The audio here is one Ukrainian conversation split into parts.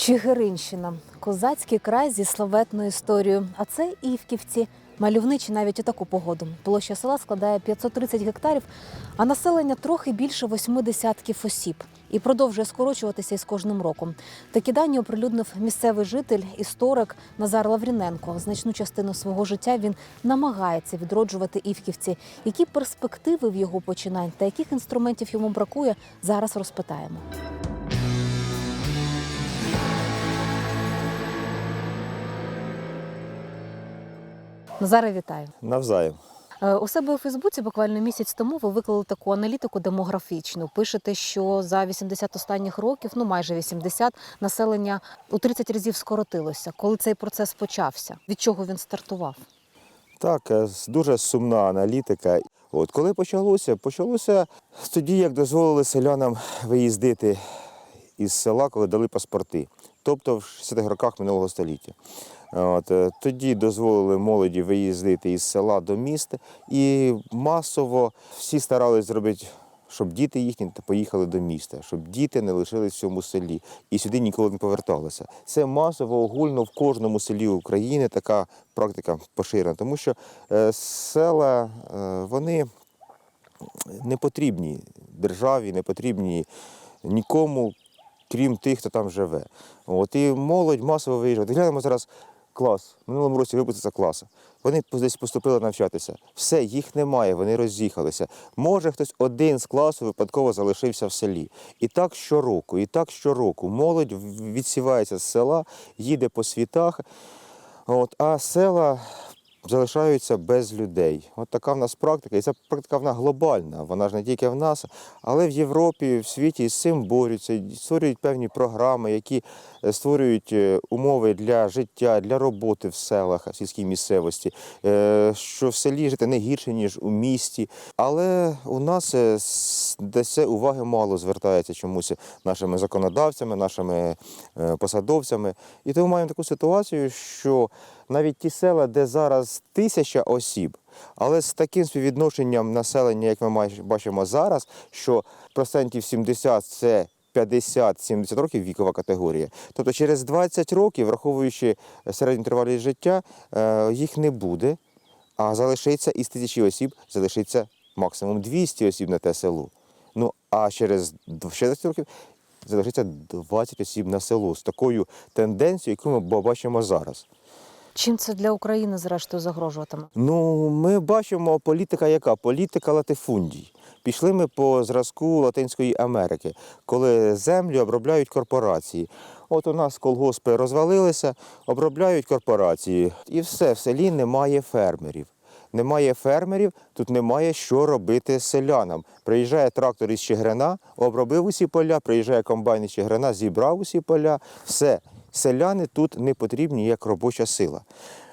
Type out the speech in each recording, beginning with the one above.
Чигиринщина козацький край зі славетною історією. А це Івківці. Мальовничі навіть у таку погоду. Площа села складає 530 гектарів, а населення трохи більше восьми десятків осіб. І продовжує скорочуватися із кожним роком. Такі дані оприлюднив місцевий житель, історик Назар Лавріненко. Значну частину свого життя він намагається відроджувати івківці. Які перспективи в його починань та яких інструментів йому бракує, зараз розпитаємо. Назаре, вітаю. Навзаєм. Е, У себе у Фейсбуці буквально місяць тому ви виклали таку аналітику демографічну. Пишете, що за 80 останніх років, ну майже 80, населення у 30 разів скоротилося. Коли цей процес почався? Від чого він стартував? Так, е, дуже сумна аналітика. От коли почалося, почалося тоді, як дозволили селянам виїздити із села, коли дали паспорти, тобто в 60-х роках минулого століття. От, е, тоді дозволили молоді виїздити із села до міста, і масово всі старалися зробити, щоб діти їхні поїхали до міста, щоб діти не лишились в цьому селі і сюди ніколи не поверталися. Це масово огульно в кожному селі України така практика поширена, тому що е, села е, вони не потрібні державі, не потрібні нікому, крім тих, хто там живе. От і молодь масово виїжджає. Глянемо зараз клас. В минулому році випуститься клас. Вони десь поступили навчатися. Все, їх немає, вони роз'їхалися. Може, хтось один з класу випадково залишився в селі. І так щороку, і так щороку. Молодь відсівається з села, їде по світах. От, а села залишаються без людей. От така в нас практика, і ця практика вона глобальна, вона ж не тільки в нас, але в Європі, в світі з цим борються, створюють певні програми, які створюють е, умови для життя, для роботи в селах, в сільській місцевості, е, що в селі жити не гірше, ніж у місті. Але у нас е, десь це уваги мало звертається чомусь нашими законодавцями, нашими е, посадовцями. І тому маємо таку ситуацію, що навіть ті села, де зараз тисяча осіб, але з таким співвідношенням населення, як ми бачимо зараз, що процентів 70 це 50-70 років вікова категорія. Тобто через 20 років, враховуючи середню тривалість життя, е, їх не буде, а залишиться із тисячі осіб, залишиться максимум 200 осіб на те село. Ну а через 60 років залишиться 20 осіб на село з такою тенденцією, яку ми бачимо зараз. Чим це для України зрештою загрожуватиме? Ну, ми бачимо політика яка? Політика латифундій. Пішли ми по зразку Латинської Америки, коли землю обробляють корпорації. От у нас колгоспи розвалилися, обробляють корпорації. І все, в селі немає фермерів. Немає фермерів, тут немає що робити селянам. Приїжджає трактор із Чигирина, обробив усі поля, приїжджає комбайн із Чигирина, зібрав усі поля. Все. Селяни тут не потрібні як робоча сила.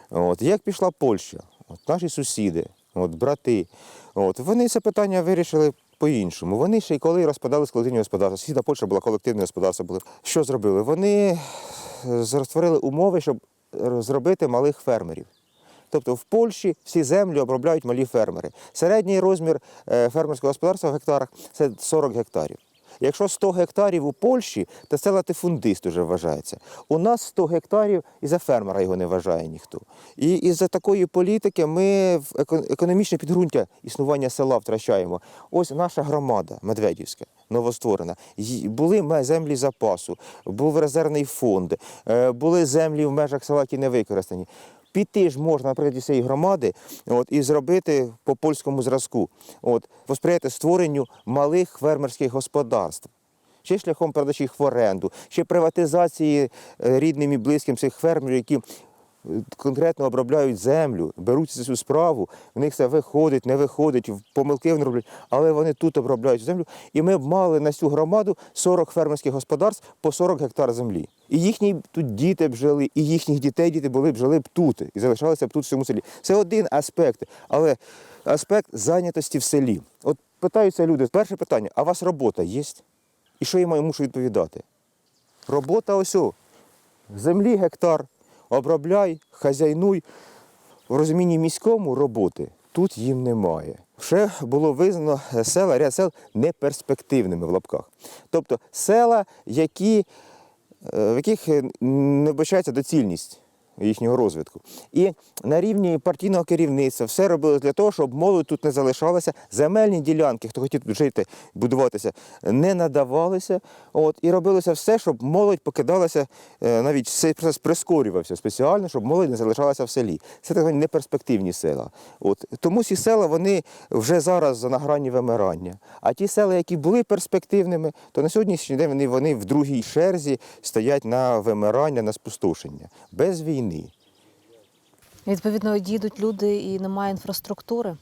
От, як пішла Польща, от, наші сусіди, от, брати, от, вони це питання вирішили по-іншому. Вони ще й коли розпадали колективні господарства. Сусідна Польща була колективне господарство. Було. Що зробили? Вони е, створили умови, щоб е, зробити малих фермерів. Тобто в Польщі всі землі обробляють малі фермери. Середній розмір е, фермерського господарства в гектарах це 40 гектарів. Якщо 100 гектарів у Польщі, то це латифундист уже вважається. У нас 100 гектарів і за фермера його не вважає ніхто. І із-за такої політики ми в еко- економічне підґрунтя існування села втрачаємо. Ось наша громада Медведівська, новостворена. Були землі запасу, був резервний фонд, е, були землі в межах села, які не використані. Піти ж можна наприклад, цієї громади от, і зробити по польському зразку, от, посприяти створенню малих фермерських господарств. Чи шляхом передачі їх в оренду, чи приватизації е, рідним і близьким цих фермерів, які конкретно обробляють землю, беруться цю справу, в них все виходить, не виходить, помилки вони роблять, але вони тут обробляють землю. І ми б мали на цю громаду 40 фермерських господарств по 40 гектар землі. І їхні тут діти б жили, і їхніх дітей діти були б жили б тут і залишалися б тут в цьому селі. Це один аспект, але аспект зайнятості в селі. От питаються люди, перше питання: а у вас робота є? І що я маю мушу відповідати? Робота ось. о. Землі гектар, обробляй, хазяйнуй. В розумінні міському роботи тут їм немає. Ще було визнано села, ряд сел неперспективними в лапках. Тобто села, які е, в яких не вбачається доцільність їхнього розвитку. І на рівні партійного керівництва все робилось для того, щоб молодь тут не залишалася. Земельні ділянки, хто хотів тут жити, будуватися, не надавалися. От, і робилося все, щоб молодь покидалася, е, навіть цей процес прискорювався спеціально, щоб молодь не залишалася в селі. Це так звані неперспективні села. От. Тому ці села вони вже зараз на грані вимирання. А ті села, які були перспективними, то на сьогоднішній день вони, вони в другій черзі стоять на вимирання, на спустошення. Без війни. Відповідно, їдуть люди і немає інфраструктури.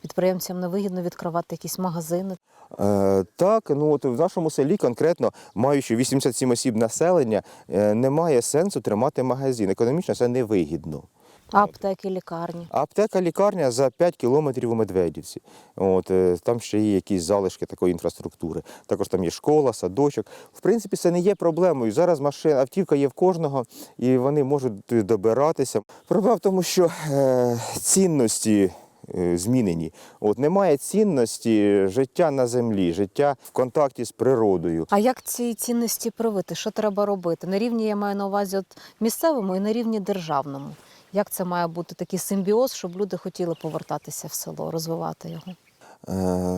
Підприємцям невигідно відкривати якісь магазини. Е, так, ну от в нашому селі конкретно, маючи 87 осіб населення, е, немає сенсу тримати магазин. Економічно це невигідно. Аптеки, лікарні. Аптека лікарня за 5 кілометрів у Медведівці. От, е, там ще є якісь залишки такої інфраструктури. Також там є школа, садочок. В принципі, це не є проблемою. Зараз машина, автівка є в кожного, і вони можуть добиратися. Проблема в тому, що е, цінності. е, Змінені. От немає цінності життя на землі, життя в контакті з природою. А як ці цінності привити? Що треба робити? На рівні я маю на увазі от місцевому і на рівні державному. Як це має бути такий симбіоз, щоб люди хотіли повертатися в село, розвивати його? Е,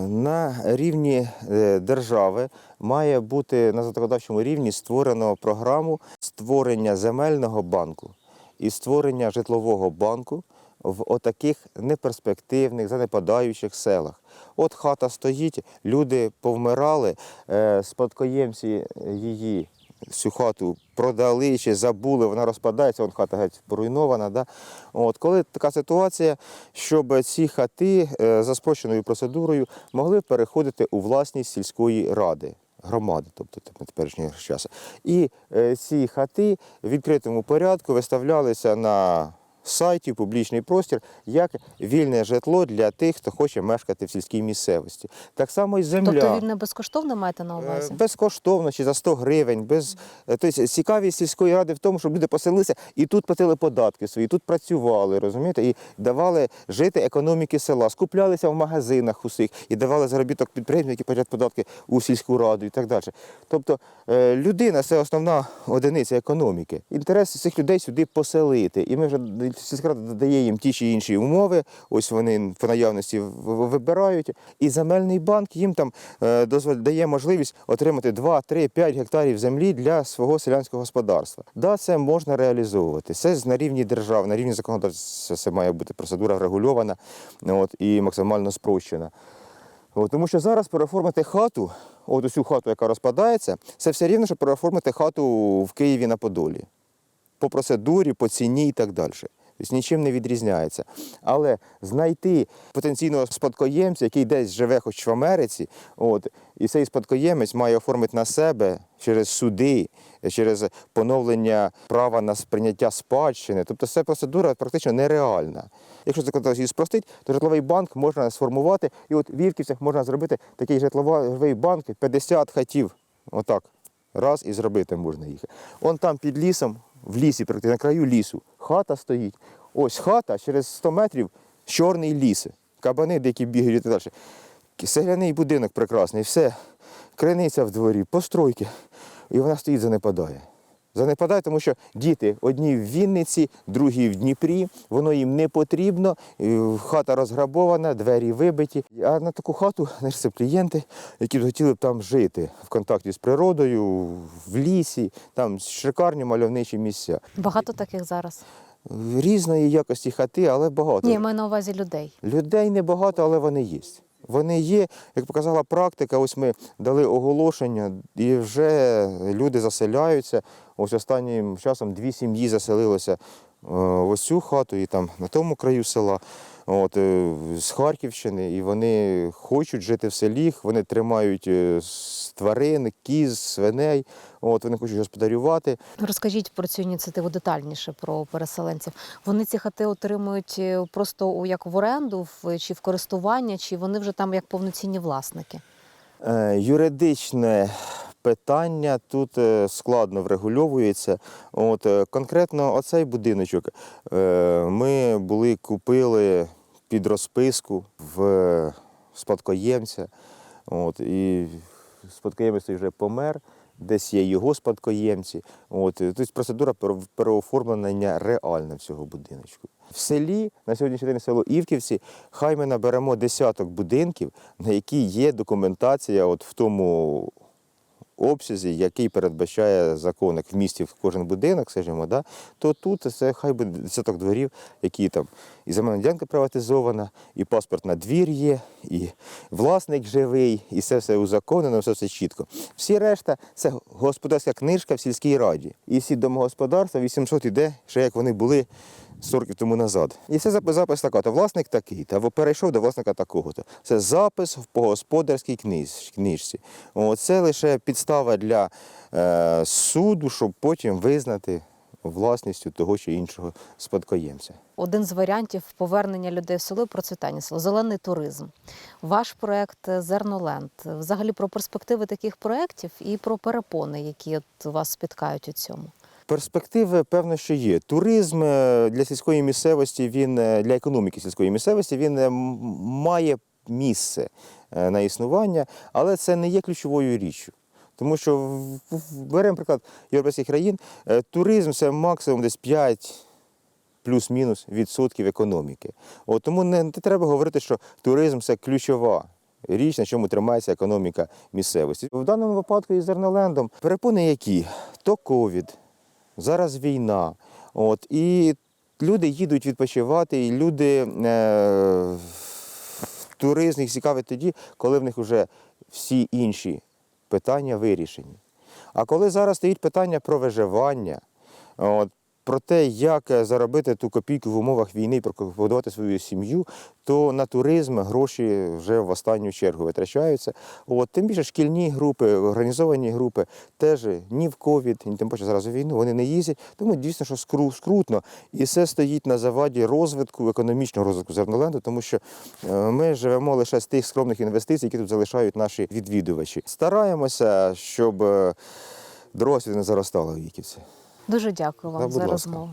На рівні е, держави має бути на законодавчому рівні створено програму створення земельного банку і створення житлового банку в отаких неперспективних, занепадаючих селах. От хата стоїть, люди повмирали, е, спадкоємці її цю хату продали чи забули, вона розпадається, вон хата геть поруйнована. Да? От, коли така ситуація, щоб ці хати е, за спрощеною процедурою могли переходити у власність сільської ради. Громади, тобто на теперішній час. І е, ці хати в відкритому порядку виставлялися на сайті, в публічний простір, як вільне житло для тих, хто хоче мешкати в сільській місцевості. Так само і земля. Тобто вільне безкоштовно маєте на Е, увазі? Безкоштовно чи за 100 гривень. Без... е, Тобто цікавість сільської ради в тому, щоб люди поселилися і тут платили податки свої, тут працювали, розумієте, і давали жити економіки села, скуплялися в магазинах усіх і давали заробіток підприємцям, які платять податки у сільську раду і так далі. Тобто е, людина це основна одиниця економіки. Інтерес цих людей сюди поселити. І ми вже сільська рада дає їм ті чи інші умови. Ось вони по наявності вибирають. І земельний банк їм там е, дає можливість отримати 2, 3, 5 гектарів землі для свого селянського господарства. Да, це можна реалізовувати. Це на рівні держави, на рівні законодавства це має бути процедура врегульована от, і максимально спрощена. От, тому що зараз переоформити хату, от усю хату, яка розпадається, це все рівно, що переоформити хату в Києві на Подолі. По процедурі, по ціні і так далі. Тобто нічим не відрізняється. Але знайти потенційного спадкоємця, який десь живе хоч в Америці, от, і цей спадкоємець має оформити на себе через суди, через поновлення права на сприйняття спадщини. Тобто ця процедура практично нереальна. Якщо законодавство спростить, то житловий банк можна сформувати. І от в Вівківцях можна зробити такий житловий банк 50 хатів. Отак. Раз і зробити можна їх. Он там під лісом, в лісі, на краю лісу, хата стоїть. Ось хата, через 100 метрів чорний ліс. Кабани, дикі бігають і далі. Селяний будинок прекрасний, все. Криниця в дворі, постройки. І вона стоїть, занепадає. Занепадає, тому що діти одні в Вінниці, другі в Дніпрі, воно їм не потрібно, хата розграбована, двері вибиті. А на таку хату це клієнти, які б хотіли б там жити в контакті з природою, в лісі, там шикарні мальовничі місця. Багато таких зараз. Різної якості хати, але багато. Ні, маю на увазі людей. Людей небагато, але вони є. Вони є, як показала практика, ось ми дали оголошення, і вже люди заселяються. Ось останнім часом дві сім'ї заселилися е, в цю хату і там на тому краю села. От, е, з Харківщини, і вони хочуть жити в селі, вони тримають е, тварин, кіз, свиней, от, вони хочуть господарювати. Розкажіть про цю ініціативу детальніше про переселенців. Вони ці хати отримують е, просто як в оренду чи в користування, чи вони вже там як повноцінні власники? Юридичне питання тут е, складно врегульовується. От, е, конкретно оцей будиночок е, ми були купили під розписку в спадкоємця. От, і спадкоємець вже помер. десь є його спадкоємці. От, тобто процедура переоформлення реальна всього будиночку. В селі, на сьогоднішній день село Івківці, хай ми наберемо десяток будинків, на які є документація от в тому обсязі, який передбачає закон, як в місті в кожен будинок, скажімо, да, то тут це хай буде десяток дворів, які там і земельна ділянка приватизована, і паспорт на двір є, і власник живий, і це все узаконено, все все чітко. Всі решта це господарська книжка в сільській раді. І всі домогосподарства 800 іде, ще як вони були 40 років тому назад. І це запис, така, то власник такий, та перейшов до власника такого-то. Це запис по господарській книж, книжці. Це лише підстава для е, суду, щоб потім визнати власністю того чи іншого спадкоємця. Один з варіантів повернення людей в село і процвітання села зелений туризм. Ваш проект Зерноленд. Взагалі про перспективи таких проєктів і про перепони, які от вас спіткають у цьому. Перспективи, певно, що є. Туризм е, для сільської місцевості, він е, для економіки сільської місцевості, він е, має місце на існування, але це не є ключовою річчю. Тому що беремо приклад європейських країн, туризм це максимум десь 5 плюс-мінус відсотків економіки. От тому не, не треба говорити, що туризм це ключова. Річ, на чому тримається економіка місцевості. В даному випадку із Зернолендом перепони які? То ковід, зараз війна. От, і люди їдуть відпочивати, і люди е, туризм їх цікавить тоді, коли в них вже всі інші питання вирішені. А коли зараз стоїть питання про виживання, от, про те, як е, заробити ту копійку в умовах війни побудувати свою сім'ю, то на туризм гроші вже в останню чергу витрачаються. От, тим більше шкільні групи, організовані групи теж ні в ковід, ні тим паче зараз війну вони не їздять. Тому дійсно, що скру- скрутно. І це стоїть на заваді розвитку, економічного розвитку Зерноленду, тому що е, ми живемо лише з тих скромних інвестицій, які тут залишають наші відвідувачі. Стараємося, щоб е, дорога не заростала у Віківці. Дуже дякую вам за розмову.